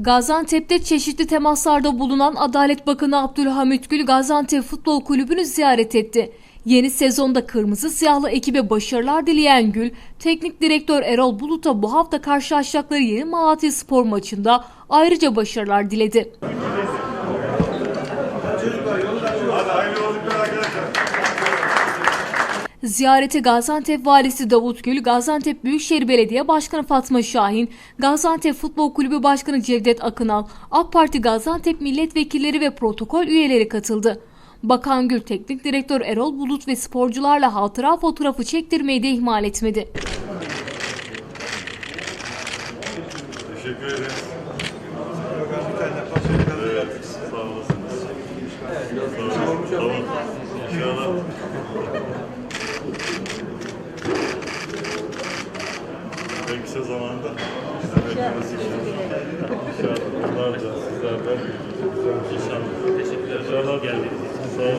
Gaziantep'te çeşitli temaslarda bulunan Adalet Bakanı Abdülhamit Gül Gaziantep Futbol Kulübü'nü ziyaret etti. Yeni sezonda kırmızı siyahlı ekibe başarılar dileyen Gül, teknik direktör Erol Bulut'a bu hafta karşılaşacakları Yeni Malatya Spor maçında ayrıca başarılar diledi. Ziyarete Gaziantep Valisi Davut Gül, Gaziantep Büyükşehir Belediye Başkanı Fatma Şahin, Gaziantep Futbol Kulübü Başkanı Cevdet Akınal, AK Parti Gaziantep milletvekilleri ve protokol üyeleri katıldı. Bakan Gül, Teknik Direktör Erol Bulut ve sporcularla hatıra fotoğrafı çektirmeyi de ihmal etmedi. Teşekkür tane pasörü kadar Evet, sağ olasınız. Sağ. Tamam. İnşallah. En kısa zamanda izlemekleriniz inşallah. Bunlar da. İnşallah. Teşekkürler. İnşallah. Geldiniz. Sağ olun.